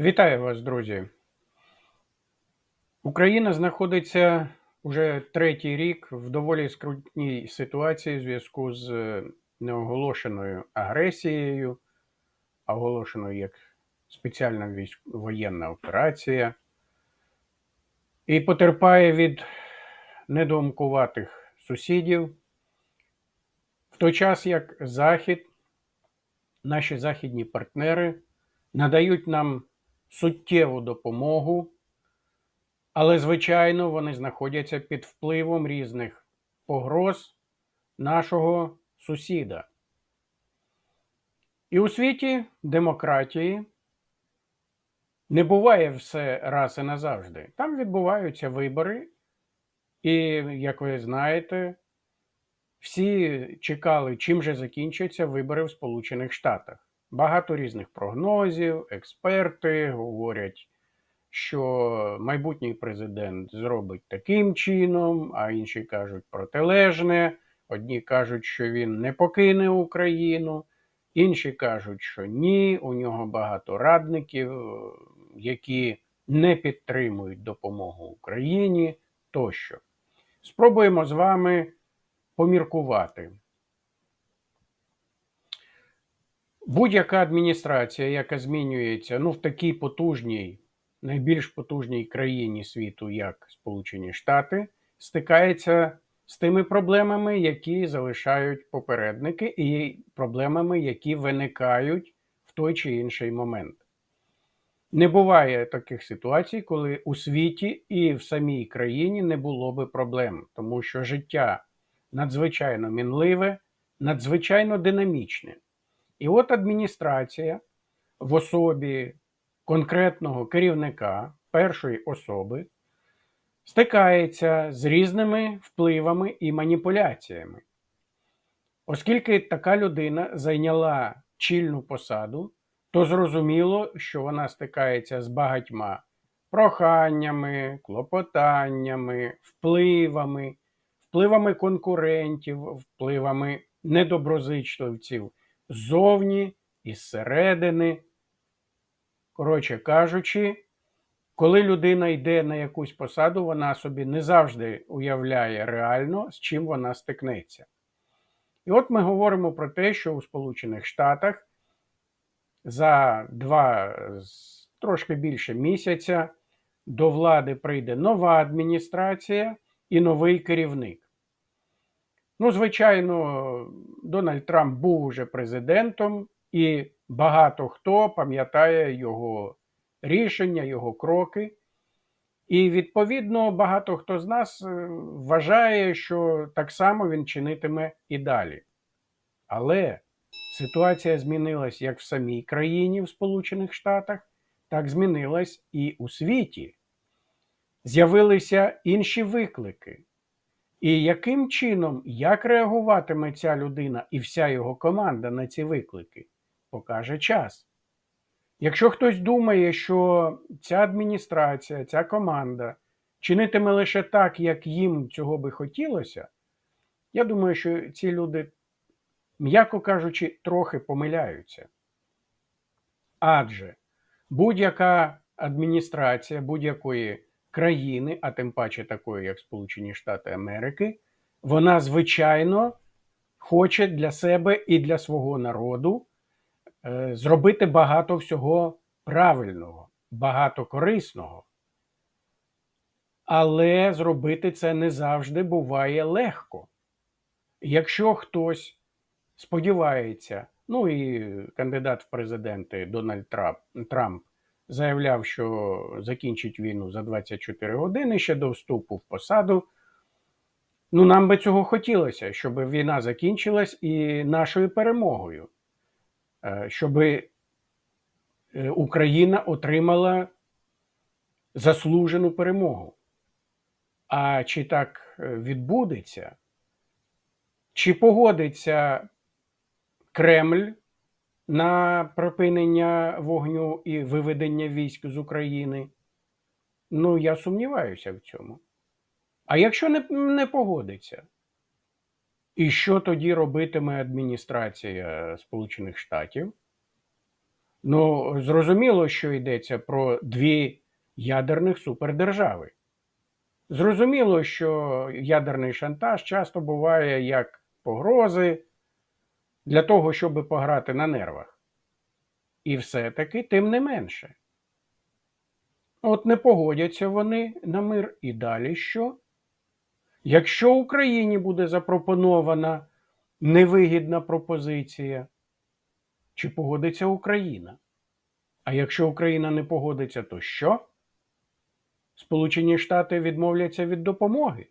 Вітаю вас, друзі. Україна знаходиться уже третій рік в доволі скрутній ситуації в зв'язку з е, неоголошеною агресією, оголошеною як спеціальна воєнна операція, і потерпає від недоомкуватих сусідів, в той час як Захід, наші західні партнери надають нам суттєву допомогу, але, звичайно, вони знаходяться під впливом різних погроз нашого сусіда. І у світі демократії не буває все раз і назавжди. Там відбуваються вибори, і, як ви знаєте, всі чекали, чим же закінчаться вибори в Сполучених Штатах. Багато різних прогнозів, експерти говорять, що майбутній президент зробить таким чином, а інші кажуть протилежне. Одні кажуть, що він не покине Україну, інші кажуть, що ні, у нього багато радників, які не підтримують допомогу Україні тощо. Спробуємо з вами поміркувати. Будь-яка адміністрація, яка змінюється ну, в такій потужній, найбільш потужній країні світу, як Сполучені Штати, стикається з тими проблемами, які залишають попередники, і проблемами, які виникають в той чи інший момент. Не буває таких ситуацій, коли у світі і в самій країні не було би проблем, тому що життя надзвичайно мінливе, надзвичайно динамічне. І от адміністрація в особі конкретного керівника першої особи стикається з різними впливами і маніпуляціями. Оскільки така людина зайняла чільну посаду, то зрозуміло, що вона стикається з багатьма проханнями, клопотаннями, впливами, впливами конкурентів, впливами недоброзичливців ззовні і зсередини. Коротше кажучи, коли людина йде на якусь посаду, вона собі не завжди уявляє реально, з чим вона стикнеться. І от ми говоримо про те, що у Сполучених Штатах за два трошки більше місяця до влади прийде нова адміністрація і новий керівник. Ну, звичайно, Дональд Трамп був уже президентом, і багато хто пам'ятає його рішення, його кроки. І, відповідно, багато хто з нас е, вважає, що так само він чинитиме і далі. Але ситуація змінилась як в самій країні в Сполучених Штатах, так змінилась і у світі. З'явилися інші виклики. І яким чином, як реагуватиме ця людина і вся його команда на ці виклики, покаже час. Якщо хтось думає, що ця адміністрація, ця команда чинитиме лише так, як їм цього би хотілося, я думаю, що ці люди, м'яко кажучи, трохи помиляються. Адже будь-яка адміністрація будь-якої країни, а тим паче такої, як Сполучені Штати Америки, вона звичайно хоче для себе і для свого народу е, зробити багато всього правильного, багато корисного. Але зробити це не завжди буває легко. Якщо хтось сподівається, ну і кандидат в президенти Дональд Трамп заявляв, що закінчить війну за 24 години ще до вступу в посаду. Ну, нам би цього хотілося, щоб війна закінчилась і нашою перемогою, е, щоб е, Україна отримала заслужену перемогу. А чи так е, відбудеться, чи погодиться Кремль на припинення вогню і виведення військ з України. Ну, я сумніваюся в цьому. А якщо не, не погодиться, і що тоді робитиме адміністрація Сполучених Штатів? Ну, зрозуміло, що йдеться про дві ядерних супердержави. Зрозуміло, що ядерний шантаж часто буває як погрози для того, щоб пограти на нервах. І все-таки, тим не менше. От не погодяться вони на мир і далі що? Якщо Україні буде запропонована невигідна пропозиція, чи погодиться Україна? А якщо Україна не погодиться, то що? Сполучені Штати відмовляться від допомоги.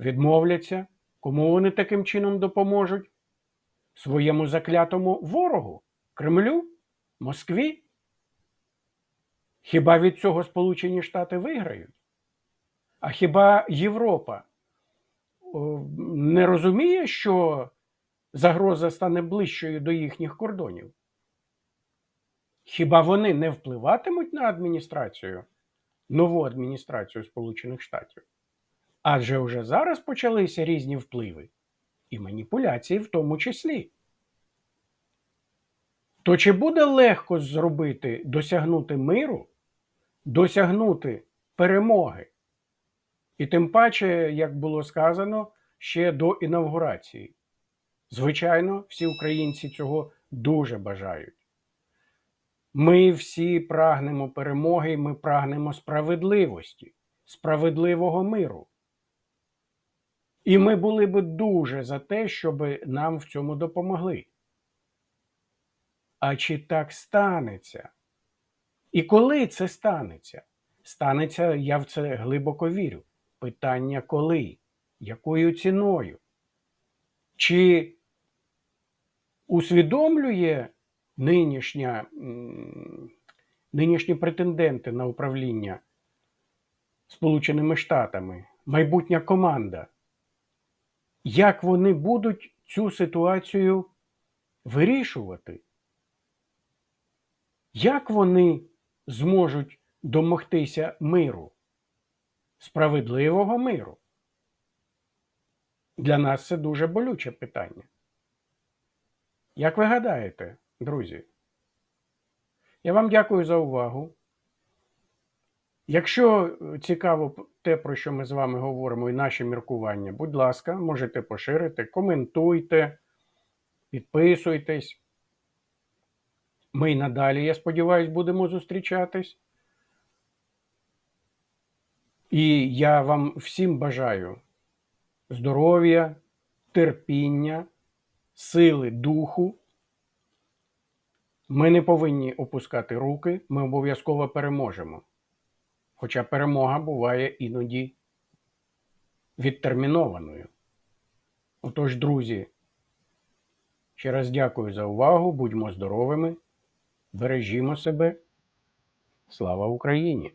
Відмовляться. Кому вони таким чином допоможуть? Своєму заклятому ворогу? Кремлю? Москві? Хіба від цього Сполучені Штати виграють? А хіба Європа не розуміє, що загроза стане ближчою до їхніх кордонів? Хіба вони не впливатимуть на адміністрацію, нову адміністрацію Сполучених Штатів? Адже вже зараз почалися різні впливи і маніпуляції в тому числі. То чи буде легко зробити, досягнути миру, досягнути перемоги? І тим паче, як було сказано, ще до інавгурації. Звичайно, всі українці цього дуже бажають. Ми всі прагнемо перемоги, ми прагнемо справедливості, справедливого миру. І ми були би дуже за те, щоб нам в цьому допомогли. А чи так станеться? І коли це станеться? Станеться, я в це глибоко вірю. Питання коли? Якою ціною? Чи усвідомлює нинішня, нинішні претенденти на управління Сполученими Штатами, майбутня команда, як вони будуть цю ситуацію вирішувати? Як вони зможуть домогтися миру? Справедливого миру? Для нас це дуже болюче питання. Як ви гадаєте, друзі? Я вам дякую за увагу. Якщо цікаво те, про що ми з вами говоримо, і наші міркування, будь ласка, можете поширити, коментуйте, підписуйтесь. Ми й надалі, я сподіваюся, будемо зустрічатись. І я вам всім бажаю здоров'я, терпіння, сили духу. Ми не повинні опускати руки, ми обов'язково переможемо. Хоча перемога буває іноді відтермінованою. Отож, друзі, ще раз дякую за увагу, будьмо здоровими, бережімо себе. Слава Україні!